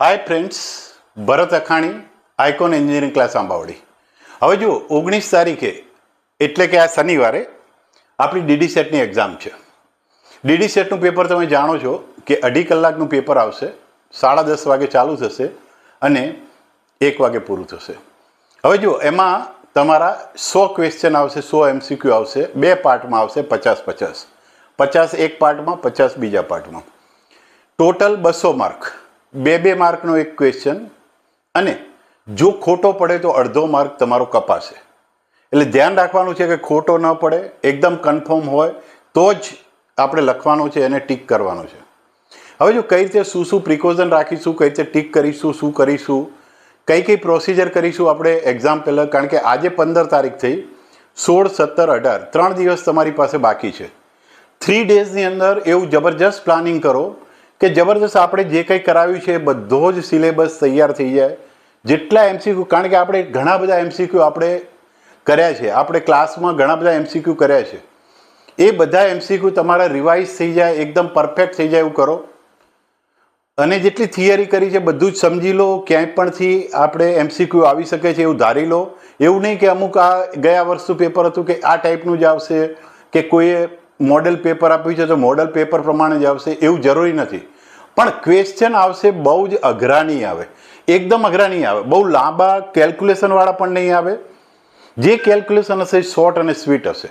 Hi friends Bharat Akhani icon engineering class Ambawadi હવે જુઓ, ઓગણીસ તારીખે, એટલે કે આ શનિવારે, આપણી ડીડી સેટની એક્ઝામ છે. ડીડી સેટનું પેપર તમે જાણો છો કે અઢી કલાકનું પેપર આવશે, સાડા દસ વાગે ચાલુ થશે અને એક વાગે પૂરું થશે. હવે જુઓ, એમાં તમારા સો ક્વેશ્ચન આવશે, સો એમસીક્યુ આવશે, બે પાર્ટમાં આવશે પચાસ પચાસ. પચાસ એક પાર્ટમાં પચાસ બીજા પાર્ટમાં ટોટલ બસો માર્ક બે બે માર્કનો એક ક્વેશ્ચન અને જો ખોટો પડે તો અડધો માર્ક તમારો કપાશે. એટલે ધ્યાન રાખવાનું છે કે ખોટો ન પડે, એકદમ કન્ફર્મ હોય, તો જ આપણે લખવાનું છે એને ટીક કરવાનું છે. હવે જો કઈ રીતે શું શું પ્રિકોઝન રાખીશું, કઈ રીતે ટીક કરીશું, શું કરીશું, કઈ કઈ પ્રોસિજર કરીશું આપણે એક્ઝામ પહેલાં, કારણ કે આજે પંદર તારીખ થઈ, સોળ, સત્તર, અઢાર, ત્રણ દિવસ તમારી પાસે બાકી છે. થ્રી ડેઝની અંદર એવું જબરજસ્ત પ્લાનિંગ કરો કે જબરદસ્ત આપણે જે કંઈ કરાવ્યું છે એ બધો જ સિલેબસ તૈયાર થઈ જાય. જેટલા એમસીક્યુ, કારણ કે આપણે ઘણા બધા એમસીક્યુ આપણે કર્યા છે. આપણે ક્લાસમાં ઘણા બધા એમસીક્યુ કર્યા છે. એ બધા એમસીક્યુ તમારા રિવાઇઝ થઈ જાય, એકદમ પરફેક્ટ થઈ જાય એવું કરો. અને જેટલી થિયરી કરી છે બધું જ સમજી લો, ક્યાંય પણથી આપણે એમસીક્યુ આવી શકે છે એવું ધારી લો. એવું નહીં કે અમુક આ ગયા વર્ષનું પેપર હતું કે આ ટાઈપનું જ આવશે, કે કોઈએ મોડેલ પેપર આપ્યું છે, તો મોડેલ પેપર પ્રમાણે જ આવશે, એવું જરૂરી નથી. પણ ક્વેશ્ચન આવશે બહુ જ અઘરા નહીં આવે. એકદમ અઘરા નહીં આવે. બહુ લાંબા કેલ્ક્યુલેશનવાળા પણ નહીં આવે. જે કેલ્ક્યુલેશન હશે શોર્ટ અને સ્વીટ હશે.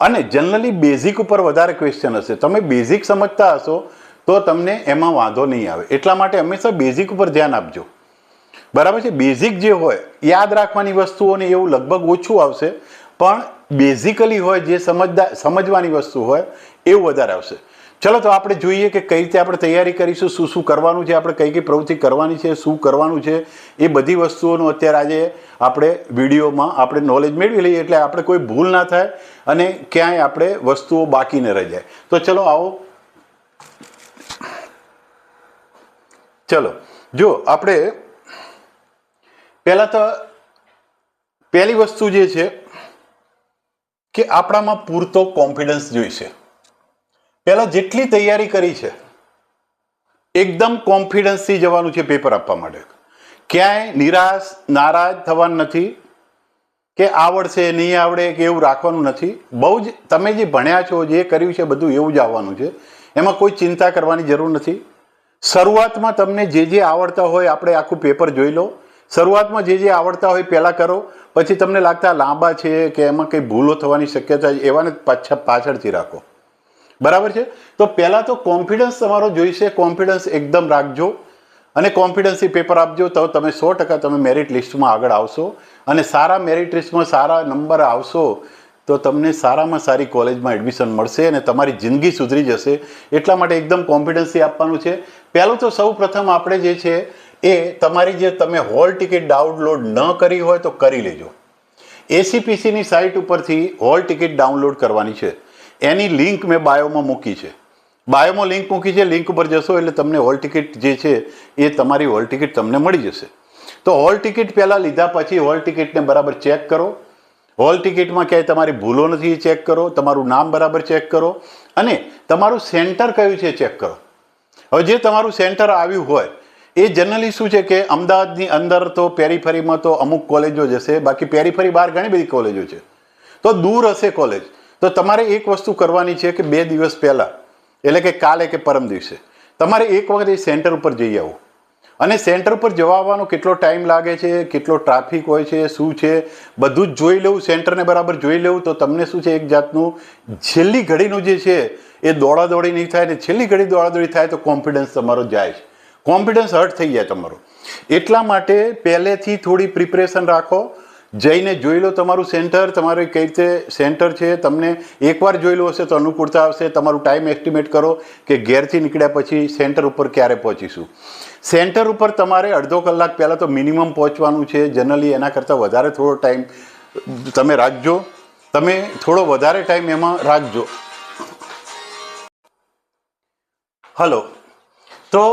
અને જનરલી બેઝિક ઉપર વધારે ક્વેશ્ચન હશે. તમે બેઝિક સમજતા હશો, તો તમને એમાં વાંધો નહીં આવે. એટલા માટે હંમેશા બેઝિક ઉપર ધ્યાન આપજો. બરાબર છે? બેઝિક જે હોય, યાદ રાખવાની વસ્તુઓને એવું લગભગ ઓછું આવશે, પણ બેઝિકલી હોય જે સમજદાર સમજવાની વસ્તુ હોય, એવું વધારે આવશે. ચલો તો આપણે જોઈએ કે કઈ રીતે આપણે તૈયારી કરીશું, શું શું કરવાનું છે, આપણે કઈ કઈ પ્રવૃત્તિ કરવાની છે, શું કરવાનું છે, એ બધી વસ્તુઓનું અત્યારે આજે આપણે વિડીયોમાં આપણે નોલેજ મેળવી લઈએ એટલે આપણે કોઈ ભૂલ ના થાય અને ક્યાંય આપણે વસ્તુઓ બાકી ન રહી જાય. તો ચલો આવો. ચલો, જો આપણે પહેલાં તો પહેલી વસ્તુ જે છે કે આપણામાં પૂરતો કોન્ફિડન્સ જોઈશે. પહેલાં જેટલી તૈયારી કરી છે, એકદમ કોન્ફિડન્સથી જવાનું છે પેપર આપવા માટે. ક્યાંય નિરાશ, નારાજ થવાનું નથી કે આવડશે, નહીં આવડે કે એવું રાખવાનું નથી. બહુ જ, તમે જે ભણ્યા છો, જે કર્યું છે, બધું એવું જ આવવાનું છે. એમાં કોઈ ચિંતા કરવાની જરૂર નથી. શરૂઆતમાં તમને જે જે આવડતા હોય, આપણે આખું પેપર જોઈ લો. શરૂઆતમાં જે જે આવડતા હોય પહેલાં કરો. પછી તમને લાગતા લાંબા છે કે એમાં કંઈ ભૂલો થવાની શક્યતા છે, એવાને પાછા પાછળથી રાખો. બરાબર છે? તો પહેલાં તો કોન્ફિડન્સ તમારો જોઈશે. કોન્ફિડન્સ એકદમ રાખજો. અને કોન્ફિડન્સથી પેપર આપજો. તો તમે સો ટકા તમે મેરિટ લિસ્ટમાં આગળ આવશો. અને સારા મેરિટ લિસ્ટમાં સારા નંબર આવશો, તો તમને સારામાં સારી કોલેજમાં એડમિશન મળશે અને તમારી જિંદગી સુધરી જશે. એટલા માટે એકદમ કોન્ફિડન્સથી આપવાનું છે. પહેલું તો સૌ પ્રથમ આપણે જે છે એ તમારી જે તમે હોલ ટિકિટ ડાઉનલોડ ન કરી હોય તો કરી લેજો. એસીપીસીની સાઇટ ઉપરથી હોલ ટિકિટ ડાઉનલોડ કરવાની છે. એની લિંક મેં બાયોમાં મૂકી છે. બાયોમાં લિંક મૂકી છે, લિંક ઉપર જશો એટલે તમને હોલ ટિકિટ જે છે એ તમારી હોલ ટિકિટ તમને મળી જશે. તો હોલ ટિકિટ પહેલાં લીધા પછી હોલ ટિકિટને બરાબર ચેક કરો. હોલ ટિકિટમાં ક્યાંય તમારી ભૂલો નથી, એ ચેક કરો. તમારું નામ બરાબર ચેક કરો. અને તમારું સેન્ટર કયું છે ચેક કરો. હવે જે તમારું સેન્ટર આવ્યું હોય એ જનરલી શું છે કે અમદાવાદની અંદર તો પેરીફરીમાં તો અમુક કોલેજો જશે બાકી પેરીફરી બહાર ઘણી બધી કોલેજો છે. તો દૂર હશે કોલેજ. તો તમારે એક વસ્તુ કરવાની છે કે બે દિવસ પહેલાં, એટલે કે કાલે કે પરમ દિવસે, તમારે એક વખત એ સેન્ટર ઉપર જઈ આવો. અને સેન્ટર પર જવા આવવાનો કેટલો ટાઈમ લાગે છે, કેટલો ટ્રાફિક હોય છે, શું છે, બધું જ જોઈ લેવું, સેન્ટરને બરાબર જોઈ લેવું, તો તમને શું છે એક જાતનું, છેલ્લી ઘડીનું જે છે એ દોડાદોડી નહીં થાય ને છેલ્લી ઘડી દોડાદોડી થાય તો કોન્ફિડન્સ તમારો જાય છે. કોન્ફિડન્સ હર્ટ થઈ જાય તમારો. એટલા માટે પહેલેથી થોડી પ્રિપરેશન રાખો. જઈને જોઈ લો તમારું સેન્ટર, તમારે કઈ રીતે સેન્ટર છે, તમને એકવાર જોયેલું હશે તો અનુકૂળતા આવશે. તમારું ટાઈમ એસ્ટિમેટ કરો કે ઘેરથી નીકળ્યા પછી સેન્ટર ઉપર ક્યારે પહોંચીશું. સેન્ટર ઉપર તમારે અડધો કલાક પહેલાં તો મિનિમમ પહોંચવાનું છે. જનરલી એના કરતાં વધારે થોડો ટાઈમ તમે રાખજો. તમે થોડો વધારે ટાઈમ એમાં રાખજો. હલો. તો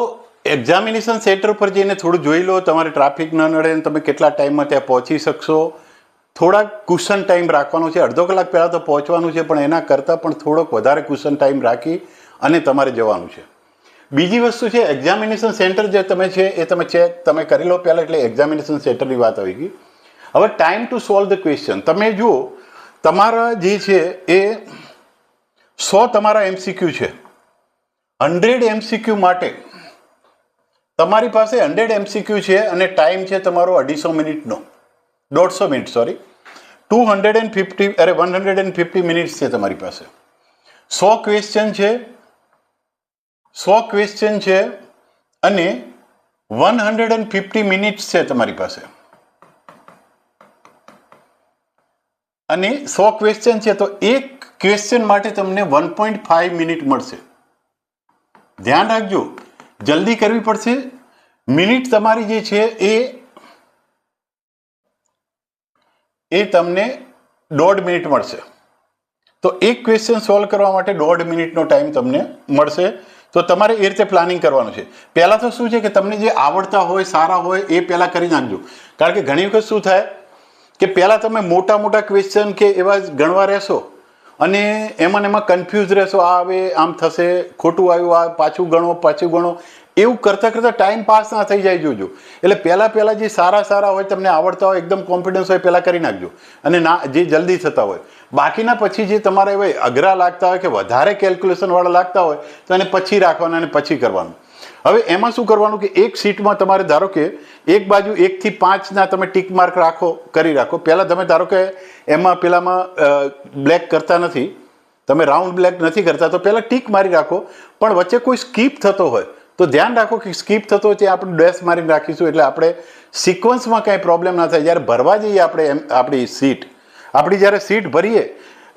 એક્ઝામિનેશન સેન્ટર પર જઈને થોડું જોઈ લો, તમારે ટ્રાફિક ન નડે અને તમે કેટલા ટાઈમમાં ત્યાં પહોંચી શકશો. થોડાક કુશન ટાઈમ રાખવાનો છે. અડધો કલાક પહેલાં તો પહોંચવાનું છે, પણ એના કરતાં પણ થોડોક વધારે કુશન ટાઈમ રાખી અને તમારે જવાનું છે. બીજી વસ્તુ છે એક્ઝામિનેશન સેન્ટર જે તમે છે, એ તમે ચેક તમે કરી લો પહેલાં એટલે એક્ઝામિનેશન સેન્ટરની વાત આવી ગઈ. હવે time to solve the question તમે જુઓ, તમારા જે છે, એ સો તમારા એમસીક્યુ છે. હંડ્રેડ એમસીક્યુ માટે તમારી પાસે હંડ્રેડ એમસીક્યુ છે અને ટાઈમ છે તમારો અઢીસો મિનિટનો. દોઢસો minute sorry two hundred and fifty, અરે one hundred and fifty minutes છે તમારી પાસે. સો ક્વેશ્ચન છે, સો ક્વેશ્ચન છે, અને one hundred and fifty minutes છે તમારી પાસે. અને સો ક્વેશ્ચન છે, તો એક ક્વેશ્ચન માટે તમને વન પોઈન્ટ ફાઈવ મિનિટ મળશે. ધ્યાન રાખજો. જલ્દી કરવી પડશે. મિનિટ તમારી જે છે એ એ તમને દોઢ મિનિટ મળશે. તો એક ક્વેશ્ચન સોલ્વ કરવા માટે દોઢ મિનિટનો ટાઈમ તમને મળશે. તો તમારે એ રીતે પ્લાનિંગ કરવાનું છે. પહેલાં તો શું છે કે તમને જે આવડતા હોય, સારા હોય, એ પહેલાં કરી નાખજો. કારણ કે ઘણી વખત શું થાય કે પહેલાં તમે મોટા મોટા ક્વેશ્ચન કે એવા ગણવા રહેશો અને એમાં એમાં કન્ફ્યુઝ રહેશો, આ આવે આમ થશે, ખોટું આવ્યું, આ પાછું ગણો પાછું ગણો. એવું કરતાં કરતાં ટાઈમ પાસ ના થઈ જાય જોજો. એટલે પહેલાં પહેલાં જે સારા સારા હોય, તમને આવડતા હોય, એકદમ કોન્ફિડન્સ હોય, પહેલાં કરી નાખજો. અને ના, જે જલ્દી થતા હોય. બાકીના પછી જે તમારે હવે અઘરા લાગતા હોય કે વધારે કેલ્ક્યુલેશનવાળા લાગતા હોય, તો એને પછી રાખવાના અને પછી કરવાનું. હવે એમાં શું કરવાનું કે એક સીટમાં તમારે ધારો કે એક બાજુ એકથી પાંચના તમે ટીક માર્ક રાખો, કરી રાખો. પહેલાં તમે ધારો કે એમાં પેલામાં બ્લેક કરતા નથી, તમે રાઉન્ડ બ્લેક નથી કરતા, તો પહેલાં ટીક મારી રાખો. પણ વચ્ચે કોઈ સ્કીપ થતો હોય, તો ધ્યાન રાખો કે સ્કીપ થતો હોય ત્યાં આપણે ડેશ મારીને રાખીશું, એટલે આપણે સિક્વન્સમાં કાંઈ પ્રોબ્લેમ ના થાય. જ્યારે ભરવા જઈએ આપણે એમ, આપણી સીટ, આપણી જ્યારે સીટ ભરીએ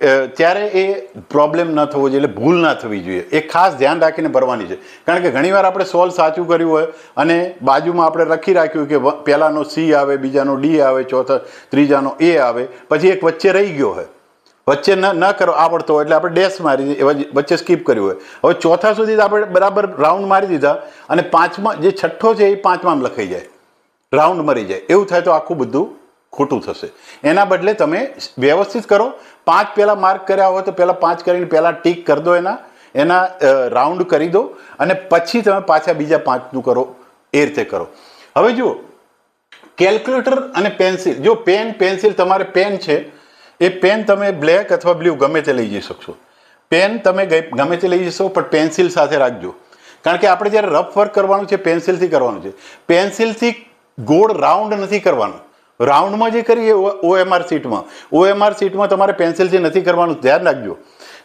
ત્યારે એ પ્રોબ્લેમ ન થવો જોઈએ, એટલે ભૂલ ના થવી જોઈએ. એ ખાસ ધ્યાન રાખીને ભરવાની છે. કારણ કે ઘણીવાર આપણે સોલ્વ સાચું કર્યું હોય અને બાજુમાં આપણે લખી રાખ્યું કે પહેલાંનો સી આવે, બીજાનો ડી આવે, ચોથા, ત્રીજાનો એ આવે, પછી એક વચ્ચે રહી ગયો હોય. વચ્ચે ન ન કરો, આવડતો હોય, એટલે આપણે ડેશ મારી વચ્ચે સ્કીપ કર્યું હોય. હવે ચોથા સુધી આપણે બરાબર રાઉન્ડ મારી દીધા અને પાંચમા, જે છઠ્ઠો છે એ પાંચમામાં લખાઈ જાય. રાઉન્ડ મરી જાય. એવું થાય તો આખું બધું ખોટું થશે. એના બદલે તમે વ્યવસ્થિત કરો. પાંચ પહેલાં માર્ક કર્યા હોય તો પહેલાં પાંચ કરીને પહેલાં ટીક કરી દો એના. એના રાઉન્ડ કરી દો. અને પછી તમે પાછા બીજા પાંચનું કરો. એ રીતે કરો. હવે જુઓ. કેલ્ક્યુલેટર અને પેન્સિલ જો પેન પેન્સિલ તમારે પેન છે, એ પેન તમે બ્લેક અથવા બ્લુ ગમે તે લઈ જઈ શકશો. પેન તમે ગમે તે લઈ જશો, પણ પેન્સિલ સાથે રાખજો. કારણ કે આપણે જ્યારે રફ વર્ક કરવાનું છે પેન્સિલથી કરવાનું છે. પેન્સિલથી ગોળ રાઉન્ડ નથી કરવાનું. રાઉન્ડમાં જે કરીએ ઓએમઆર સીટમાં. ઓએમઆર સીટમાં તમારે પેન્સિલથી નથી કરવાનું, ધ્યાન રાખજો.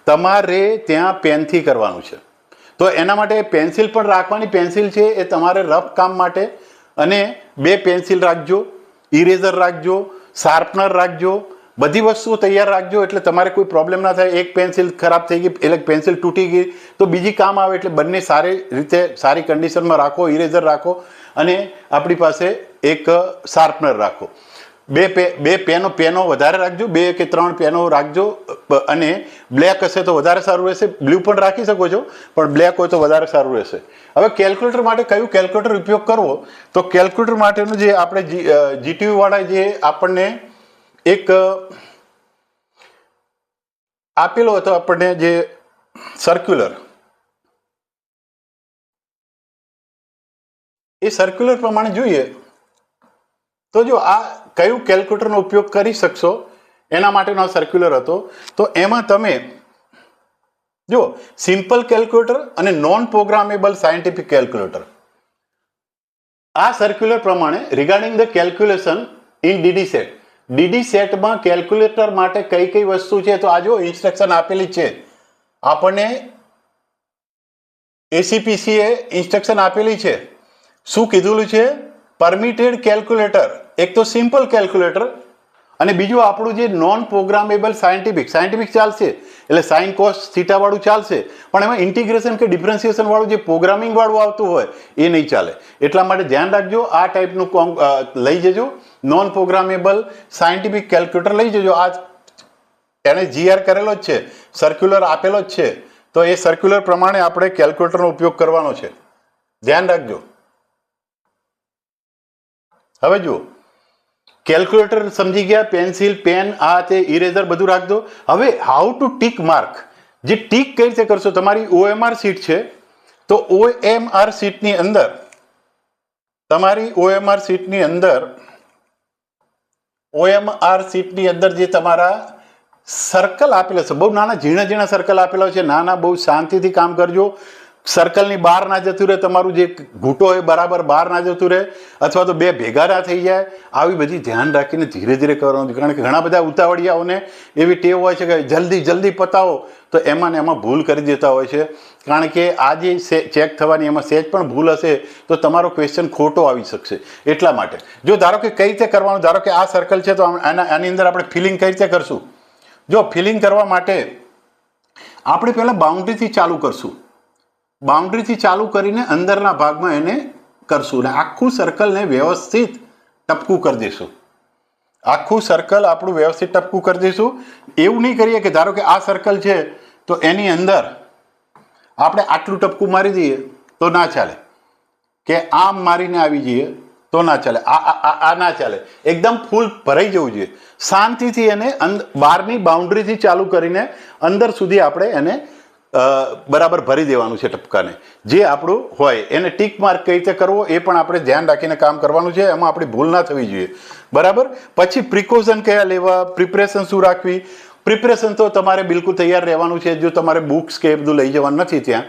તમારે ત્યાં પેનથી કરવાનું છે. તો એના માટે પેન્સિલ પણ રાખવાની પેન્સિલ છે, એ તમારે રફ કામ માટે. અને બે પેન્સિલ રાખજો ઇરેઝર રાખજો શાર્પનર રાખજો. બધી વસ્તુઓ તૈયાર રાખજો, એટલે તમારે કોઈ પ્રોબ્લેમ ના થાય. એક પેન્સિલ ખરાબ થઈ ગઈ, એટલે પેન્સિલ તૂટી ગઈ. તો બીજી કામ આવે, એટલે બંને સારી રીતે, સારી કન્ડિશનમાં રાખો ઇરેઝર રાખો. અને આપણી પાસે એક શાર્પનર રાખો. બે પે, બે પેનો પેનો વધારે રાખજો, બે કે ત્રણ પેનો રાખજો અને બ્લેક હશે તો વધારે સારું રહેશે. બ્લુ પણ રાખી શકો છો, પણ બ્લેક હોય તો વધારે સારું રહેશે. હવે કેલ્ક્યુલેટર માટે કયું કેલ્ક્યુલેટર ઉપયોગ કરવો? તો કેલ્ક્યુલેટર માટેનું જે આપણે જીટીયુવાળા જે આપણને એક આપેલો હતો આપણને જે સર્ક્યુલર એ સર્ક્યુલર પ્રમાણે જોઈએ તો જો આ કયું કેલ્ક્યુલેટરનો ઉપયોગ કરી શકશો? એના માટેનો આ સર્ક્યુલર હતો. તો એમાં તમે જો સિમ્પલ કેલ્ક્યુલેટર અને નોન પ્રોગ્રામેબલ સાયન્ટિફિક કેલ્ક્યુલેટર આ સર્ક્યુલર પ્રમાણે regarding the calculation in D D CET D D સેટમાં કેલ્ક્યુલેટર માટે કઈ કઈ વસ્તુ છે? તો આ જો ઇન્સ્ટ્રક્શન આપેલી છે. આપણને એસીપીસીએ ઇન્સ્ટ્રક્શન આપેલી છે. શું કીધેલું છે? પરમિટેડ કેલ્ક્યુલેટર એક તો સિમ્પલ કેલ્ક્યુલેટર અને બીજું આપણું જે નોન પ્રોગ્રામેબલ સાયન્ટિફિક સાયન્ટિફિક ચાલશે. એટલે સાઇન કોસ થીટાવાળું ચાલશે. પણ એમાં ઇન્ટિગ્રેશન કે ડિફરન્સિએશનવાળું જે પ્રોગ્રામિંગ વાળું આવતું હોય, એ નહીં ચાલે. એટલા માટે ધ્યાન રાખજો, આ ટાઈપનું કોમ- લઈ જજો. નોન પ્રોગ્રામેબલ સાયન્ટિફિક કેલ્ક્યુલેટર લઈ જજો. આ એણે જીઆર કરેલો જ છે. સર્ક્યુલર આપેલો જ છે. તો એ સર્ક્યુલર પ્રમાણે આપણે કેલ્ક્યુલેટરનો ઉપયોગ કરવાનો છે. ધ્યાન રાખજો. હવે જુઓ. કેલ્ક્યુલેટર સમજી ગયા પેન્સિલ પેન આ તે ઇરેઝર બધું રાખજો. હવે હાઉ ટુ ટીક માર્ક જે ટીક કઈ રીતે કરશો? તમારી ઓએમઆર સીટ છે. તો ઓએમઆર સીટની અંદર, તમારી ઓએમઆર સીટની અંદર ઓએમઆર સીટની અંદર જે તમારા સર્કલ આપેલા છે, બહુ નાના ઝીણા ઝીણા સર્કલ આપેલા છે, નાના બહુ શાંતિથી કામ કરજો. સર્કલની બહાર ના જતું રહે, તમારું જે ઘૂંટો હોય બરાબર બહાર ના જતું રહે, અથવા તો બે ભેગા ના થઈ જાય, આવી બધી ધ્યાન રાખીને ધીરે ધીરે કરવાનું. કારણ કે ઘણા બધા ઉતાવળિયાઓને એવી ટેવ હોય છે કે જલ્દી જલ્દી પતાવો, તો એમાં ને એમાં ભૂલ કરી દેતા હોય છે. કારણ કે આ જે ચેક થવાની એમાં સેજ પણ ભૂલ હશે, તો તમારો ક્વેશ્ચન ખોટો આવી શકશે. એટલા માટે. જો ધારો કે કઈ રીતે કરવાનું, ધારો કે આ સર્કલ છે, તો એના આની અંદર આપણે ફિલિંગ કઈ રીતે કરશું? જો ફિલિંગ કરવા માટે આપણે પહેલાં બાઉન્ડ્રીથી ચાલુ કરશું. બાઉન્ડ્રીથી ચાલુ કરીને અંદરના ભાગમાં એને કરશું અને આખું સર્કલને વ્યવસ્થિત ટપકું કરી દઈશું. આખું સર્કલ આપણું વ્યવસ્થિત ટપકું કરી દઈશું. એવું નહીં કરીએ કે ધારો કે આ સર્કલ છે, તો એની અંદર આપણે આટલું ટપકું મારી દઈએ, તો ના ચાલે. કે આમ મારીને આવી જઈએ, તો ના ચાલે. આ, આ- ના ચાલે. એકદમ ફૂલ ભરાઈ જવું જોઈએ. શાંતિથી એને બહારની બાઉન્ડ્રીથી ચાલુ કરીને અંદર સુધી આપણે એને બરાબર ભરી દેવાનું છે ટપકાને. જે આપણું હોય, એને ટીક માર્ક કઈ રીતે કરવો એ પણ આપણે ધ્યાન રાખીને કામ કરવાનું છે, એમાં આપણી ભૂલ ના થવી જોઈએ. બરાબર? પછી પ્રિકોશન કયા લેવા? પ્રિપરેશન શું રાખવી? પ્રિપરેશન તો તમારે બિલકુલ તૈયાર રહેવાનું છે, જો તમારે બુક્સ કે બધું લઈ જવાનું નથી ત્યાં.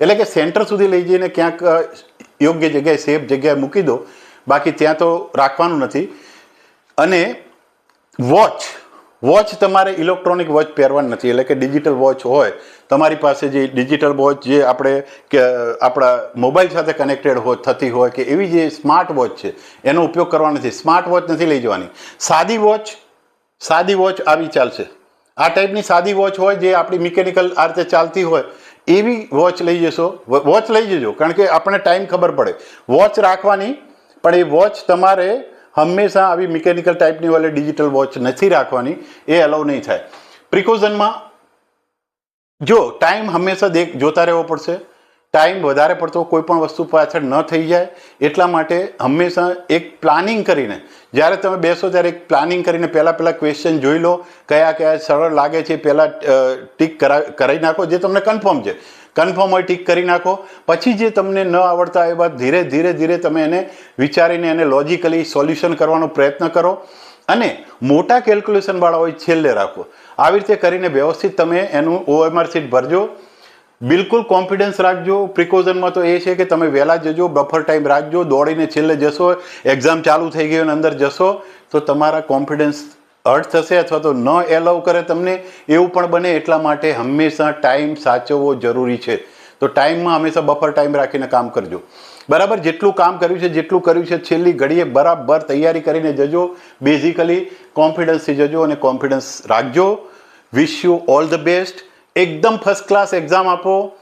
એટલે કે સેન્ટર સુધી લઈ જઈને ક્યાંક યોગ્ય જગ્યાએ સેફ જગ્યાએ મૂકી દો. બાકી ત્યાં તો રાખવાનું નથી. અને વોચ વોચ તમારે ઇલેક્ટ્રોનિક વોચ પહેરવાની નથી, એટલે કે ડિજિટલ વોચ હોય. તમારી પાસે જે ડિજિટલ વોચ જે આપણે કે, આપણા મોબાઈલ સાથે કનેક્ટેડ હોય થતી હોય કે એવી જે સ્માર્ટ વોચ છે, એનો ઉપયોગ કરવાનો નથી. સ્માર્ટ વોચ નથી લઈ જવાની. સાદી વોચ સાદી વોચ આવી ચાલશે. આ ટાઈપની સાદી વોચ હોય જે આપણી મિકેનિકલ આ રીતે ચાલતી હોય, એવી વોચ લઈ જશો. વોચ લઈ જજો, કારણ કે આપણને ટાઈમ ખબર પડે. વોચ રાખવાની, પણ એ વોચ તમારે હંમેશા આવી મિકેનિકલ ટાઈપની વાળી ડિજિટલ વોચ નથી રાખવાની, એ અલાઉ નહીં થાય. પ્રિકોઝનમાં જો ટાઈમ હંમેશા દેખ, જોતા રહેવો પડશે. ટાઈમ વધારે પડતો કોઈ પણ વસ્તુ પાછળ ન થઈ જાય. એટલા માટે હંમેશા એક પ્લાનિંગ કરીને, જ્યારે તમે બેસો ત્યારે એક પ્લાનિંગ કરીને પહેલાં પહેલાં ક્વેશ્ચન જોઈ લો. કયા કયા સરળ લાગે છે પહેલાં ટીક કરા કરાવી નાખો, જે તમને કન્ફર્મ છે. કન્ફર્મ હોય, ટીક કરી નાખો. પછી જે તમને ન આવડતા એ બાદ ધીરે ધીરે ધીરે તમે એને વિચારીને એને લોજિકલી સોલ્યુશન કરવાનો પ્રયત્ન કરો. અને મોટા કેલ્ક્યુલેશનવાળા હોય છેલ્લે રાખો. આવી રીતે કરીને વ્યવસ્થિત તમે એનું ઓએમઆર સીટ ભરજો. બિલકુલ કોન્ફિડન્સ રાખજો. પ્રિકોઝનમાં તો એ છે કે તમે વહેલા જજો બફર ટાઈમ રાખજો, દોડીને છેલ્લે જશો એક્ઝામ ચાલુ થઈ ગઈ અને અંદર જશો, તો તમારા કોન્ફિડન્સ હર્ટ થશે અથવા તો ન એલાઉ કરે તમને, એવું પણ બને એટલા માટે હંમેશા ટાઈમ સાચવવો જરૂરી છે. તો ટાઈમમાં હંમેશા બફર ટાઈમ રાખીને કામ કરજો. બરાબર? જેટલું કામ કર્યું છે, જેટલું કર્યું છે, છેલ્લી ઘડીએ બરાબર તૈયારી કરીને જજો. બેઝિકલી કોન્ફિડન્સથી જજો અને કોન્ફિડન્સ રાખજો. Wish you all the best એકદમ ફર્સ્ટ ક્લાસ એક્ઝામ આપો.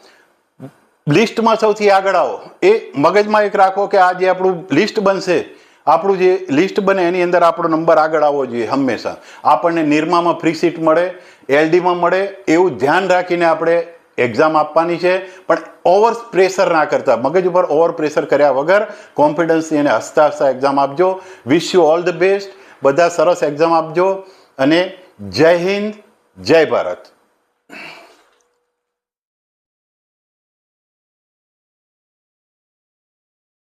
લિસ્ટમાં સૌથી આગળ આવો. એ મગજમાં એક રાખો કે આ જે આપણું લિસ્ટ બનશે આપણું જે લિસ્ટ બને એની અંદર આપણો નંબર આગળ આવવો જોઈએ હંમેશા. આપણને નિરમામાં ફ્રી સીટ મળે, એલડીમાં મળે, એવું ધ્યાન રાખીને આપણે એક્ઝામ આપવાની છે. પણ ઓવર પ્રેશર ના કરતા, મગજ ઉપર ઓવર પ્રેશર કર્યા વગર કોન્ફિડન્સથી એને હસતા હસતા એક્ઝામ આપજો. Wish you all the best બધા સરસ એક્ઝામ આપજો. અને જય હિન્દ, જય ભારત.